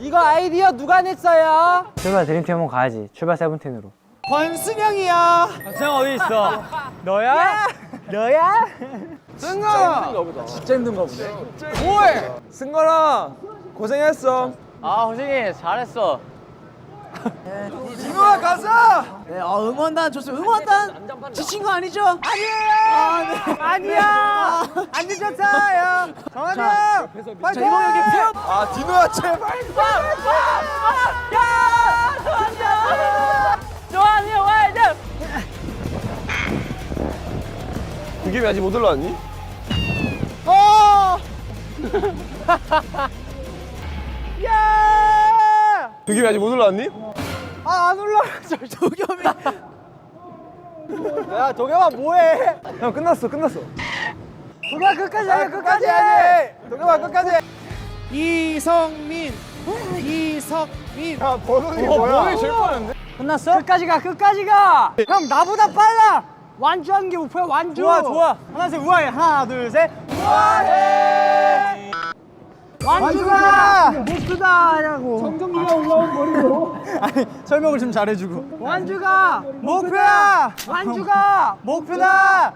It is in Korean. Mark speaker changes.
Speaker 1: 이거 아이디어 누가 냈어요?
Speaker 2: 출발 드림팀 한번 가야지. 출발 세븐틴으로.
Speaker 1: 권순영이야.
Speaker 2: 수영 어디 있어? 너야? 너야?
Speaker 1: 승아.
Speaker 2: 진짜 힘든가 보네.
Speaker 1: 뭐해? 승관아 고생했어.
Speaker 2: 아 호승이 잘했어.
Speaker 1: 진호아 가자.
Speaker 3: 네, 어, 응원단 좋습니다. 응원단 지친 거 아니죠?
Speaker 1: 아니에요.
Speaker 3: 아, 네.
Speaker 1: 아니야. 안 늦었어요. 정한이
Speaker 3: 자,
Speaker 1: 형.
Speaker 3: 표.
Speaker 1: 아 디노야 제발.
Speaker 2: 조한이 와야 돼.
Speaker 1: 그게 왜 아직 못 올라왔니?
Speaker 3: 어!
Speaker 1: 야! 그게 왜 아직 못 올라왔니?
Speaker 3: 아, 안 올라가. 저 도겸이.
Speaker 1: 야 도겸아 뭐해? 형 끝났어 끝났어. 도겸아 끝까지 해 끝까지 해. 도겸아 끝까지. 해.
Speaker 3: 이성민. 이석민.
Speaker 1: 야 번호이 뭐야? 제일 빠른데?
Speaker 2: 끝났어? 끝까지 가. 끝까지 가.
Speaker 3: 형 나보다 빨라. 완주하는 게 목표야. 완주.
Speaker 1: 좋아, 좋아.
Speaker 3: 하나 둘 우아해. 하나 둘 셋.
Speaker 1: 우아해.
Speaker 3: 완주가 목표다라고. 정정기가 올라온 머리로. 아니 설명을 좀 잘해주고. 완주가 목표야. 완주가 목표다.